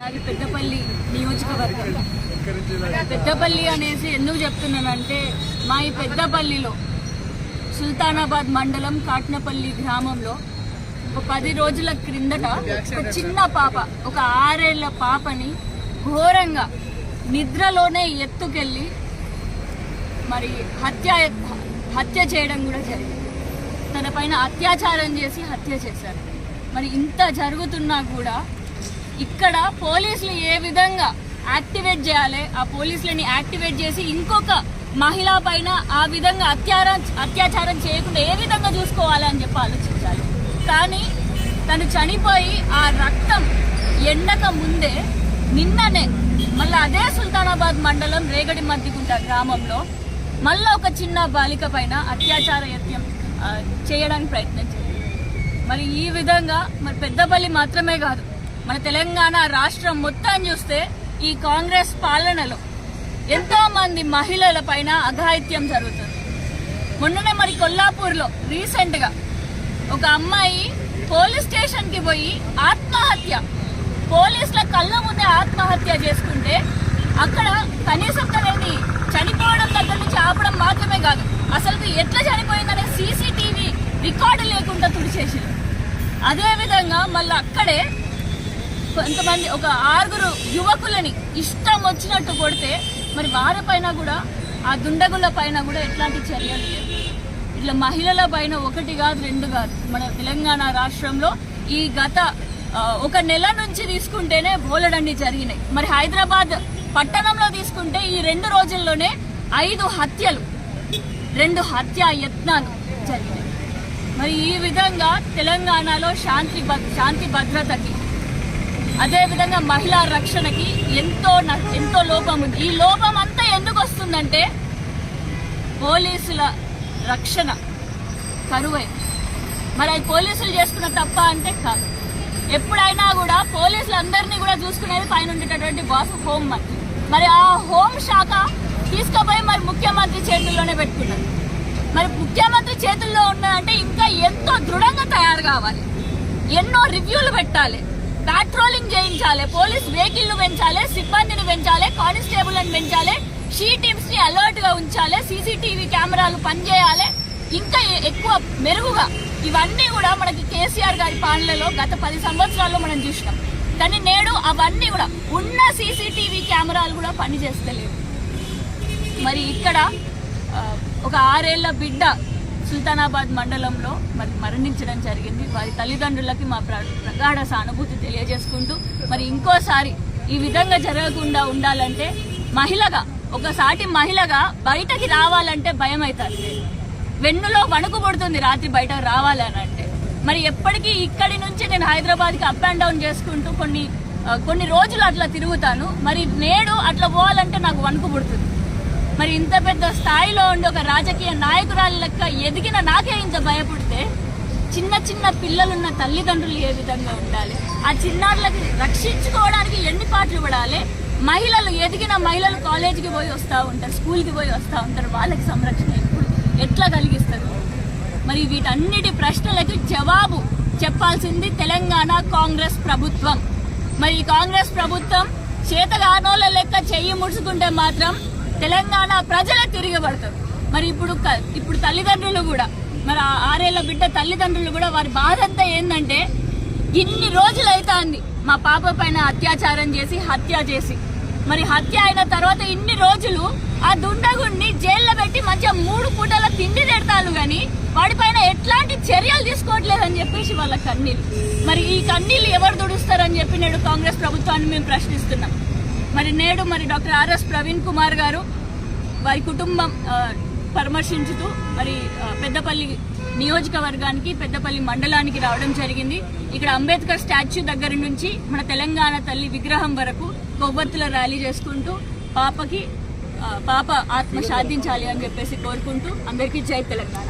అది పెద్దపల్లి నియోజకవర్గం. పెద్దపల్లి అనేసి ఎందుకు చెప్తున్నానంటే మా ఈ పెద్దపల్లిలో సుల్తానాబాద్ మండలం కాట్నపల్లి గ్రామంలో ఒక పది రోజుల క్రిందట ఒక చిన్న పాప ఒక ఆరేళ్ళ పాపని ఘోరంగా నిద్రలోనే ఎత్తుకెళ్ళి మరి హత్య హత్య చేయడం కూడా జరిగింది. తన పైన అత్యాచారం చేసి హత్య చేశారు. మరి ఇంత జరుగుతున్నా కూడా ఇక్కడ పోలీసులు ఏ విధంగా యాక్టివేట్ చేయాలి ఆ పోలీసులని యాక్టివేట్ చేసి ఇంకొక మహిళ పైన ఆ విధంగా అత్యాచారం అత్యాచారం చేయకుండా ఏ విధంగా చూసుకోవాలి అని చెప్పి ఆలోచించాలి. కానీ తను చనిపోయి ఆ రక్తం ఎండక ముందే నిన్ననే మళ్ళీ అదే సుల్తానాబాద్ మండలం రేగడి మద్దిగుంట గ్రామంలో మళ్ళీ ఒక చిన్న బాలిక పైన అత్యాచార యత్నం చేయడానికి ప్రయత్నం చేయాలి మరి ఈ విధంగా మరి పెద్దపల్లి మాత్రమే కాదు మన తెలంగాణ రాష్ట్రం మొత్తం చూస్తే ఈ కాంగ్రెస్ పాలనలో ఎంతో మంది మహిళల పైన అఘాయిత్యం జరుగుతుంది. మొన్ననే మరి కొల్లాపూర్లో రీసెంట్గా ఒక అమ్మాయి పోలీస్ స్టేషన్కి పోయి ఆత్మహత్య పోలీసుల కళ్ళ ముందే ఆత్మహత్య చేసుకుంటే అక్కడ కనీసం తనని చనిపోవడం దగ్గర నుంచి ఆపడం మాత్రమే కాదు అసలు ఎట్లా చనిపోయిందనే సీసీటీవీ రికార్డు లేకుండా తుడిచేసారు అదేవిధంగా మళ్ళీ అక్కడే కొంతమంది ఒక ఆరుగురు యువకులని ఇష్టం వచ్చినట్టు కొడితే మరి వారి పైన కూడా ఆ దుండగుల పైన కూడా ఎట్లాంటి చర్యలు లేవు ఇట్లా మహిళల పైన ఒకటి కాదు రెండు కాదు. మన తెలంగాణ రాష్ట్రంలో ఈ గత ఒక నెల నుంచి తీసుకుంటేనే బోలెడన్ని జరిగినాయి. మరి హైదరాబాద్ పట్టణంలో తీసుకుంటే ఈ రెండు రోజుల్లోనే ఐదు హత్యలు రెండు హత్య యత్నాలు జరిగినాయి. మరి ఈ విధంగా తెలంగాణలో శాంతి భద్- శాంతి భద్రతకి అదేవిధంగా మహిళా రక్షణకి ఎంతో ఎంతో లోపం ఉంది. ఈ లోపం అంతా ఎందుకు వస్తుందంటే పోలీసుల రక్షణ కరువై. మరి అది పోలీసులు చేసుకున్న తప్ప అంటే కాదు ఎప్పుడైనా కూడా పోలీసులు అందరినీ కూడా చూసుకునేది పైన ఉండేటటువంటి బాస్ హోం మంత్రి మరి ఆ హోం శాఖ తీసుకుపోయి మరి ముఖ్యమంత్రి చేతుల్లోనే పెట్టుకున్నారు మరి ముఖ్యమంత్రి చేతుల్లో ఉన్నదంటే ఇంకా ఎంతో దృఢంగా తయారు కావాలి. ఎన్నో రివ్యూలు పెట్టాలి. పాట్రోలింగ్ చేయించాలి పోలీస్ వెహికల్ పెంచాలి సిబ్బందిని పెంచాలి కానిస్టేబుల్ని పెంచాలి షీ టీమ్స్ని అలర్ట్గా ఉంచాలి సీసీటీవీ కెమెరాలు పనిచేయాలి. ఇంకా ఎక్కువ మెరుగుగా ఇవన్నీ కూడా మనకి కేసీఆర్ గారి పాలనలో గత పది సంవత్సరాల్లో మనం చూసినాం. కానీ నేడు అవన్నీ కూడా ఉన్న సీసీటీవీ కెమెరాలు కూడా పనిచేస్తలేవు. మరి ఇక్కడ ఒక ఆరేళ్ళ బిడ్డ సుల్తానాబాద్ మండలంలో మరి మరణించడం జరిగింది. వారి తల్లిదండ్రులకి మా ప్రగాఢ సానుభూతి తెలియజేసుకుంటూ మరి ఇంకోసారి ఈ విధంగా జరగకుండా ఉండాలంటే మహిళగా ఒకసారి మహిళగా బయటకి రావాలంటే భయం అవుతుంది వెన్నులో వణుకు పుడుతుంది రాత్రి బయట రావాలని అంటే మరి ఎప్పటికీ ఇక్కడి నుంచి నేను హైదరాబాద్కి అప్ అండ్ డౌన్ చేసుకుంటూ కొన్ని కొన్ని రోజులు అట్లా తిరుగుతాను. మరి నేడు అట్లా పోవాలంటే నాకు వణుకు పుడుతుంది మరి ఇంత పెద్ద స్థాయిలో ఉండి ఒక రాజకీయ నాయకురాలు లెక్క ఎదిగిన నాకే ఇంత భయపడితే చిన్న చిన్న పిల్లలున్న తల్లిదండ్రులు ఏ విధంగా ఉండాలి? ఆ చిన్నారులకి రక్షించుకోవడానికి ఎన్ని పాటలు పడాలి? మహిళలు ఎదిగిన మహిళలు కాలేజీకి పోయి వస్తూ ఉంటారు స్కూల్కి పోయి వస్తూ ఉంటారు వాళ్ళకి సంరక్షణ ఎప్పుడు ఎట్లా కలిగిస్తారు? మరి వీటన్నిటి ప్రశ్నలకు జవాబు చెప్పాల్సింది తెలంగాణ కాంగ్రెస్ ప్రభుత్వం. మరి ఈ కాంగ్రెస్ ప్రభుత్వం చేతగానోళ్ళ లెక్క చెయ్యి ముడుచుకుంటే మాత్రం తెలంగాణ ప్రజలే తిరగబడతారు మరి ఇప్పుడు ఇప్పుడు తల్లిదండ్రులు కూడా మరి ఆరేళ్ళ బిడ్డ తల్లిదండ్రులు కూడా వారి బాధ అంతా ఏంటంటే ఇన్ని రోజులు అవుతాంది మా పాప పైన అత్యాచారం చేసి హత్య చేసి. మరి హత్య అయిన తర్వాత ఇన్ని రోజులు ఆ దుండగుడిని జైల్లో పెట్టి మంచిగా మూడు పూటల తిండి తిడతాను వాడి వాడిపైన ఎట్లాంటి చర్యలు తీసుకోవట్లేదని చెప్పేసి వాళ్ళ కన్నీళ్ళు. మరి ఈ కన్నీళ్ళు ఎవరు దుడుస్తారని చెప్పి నేడు కాంగ్రెస్ ప్రభుత్వాన్ని మేము ప్రశ్నిస్తున్నాం. మరి నేడు మరి డాక్టర్ ఆర్ఎస్ ప్రవీణ్ కుమార్ గారు వారి కుటుంబం పరామర్శించుతూ మరి పెద్దపల్లి నియోజకవర్గానికి పెద్దపల్లి మండలానికి రావడం జరిగింది. ఇక్కడ అంబేద్కర్ స్టాచ్యూ దగ్గర నుంచి మన తెలంగాణ తల్లి విగ్రహం వరకు కొవ్వొత్తుల ర్యాలీ చేసుకుంటూ పాపకి పాప ఆత్మ సాధించాలి అని చెప్పేసి కోరుకుంటూ అందరికీ జై తెలంగాణ.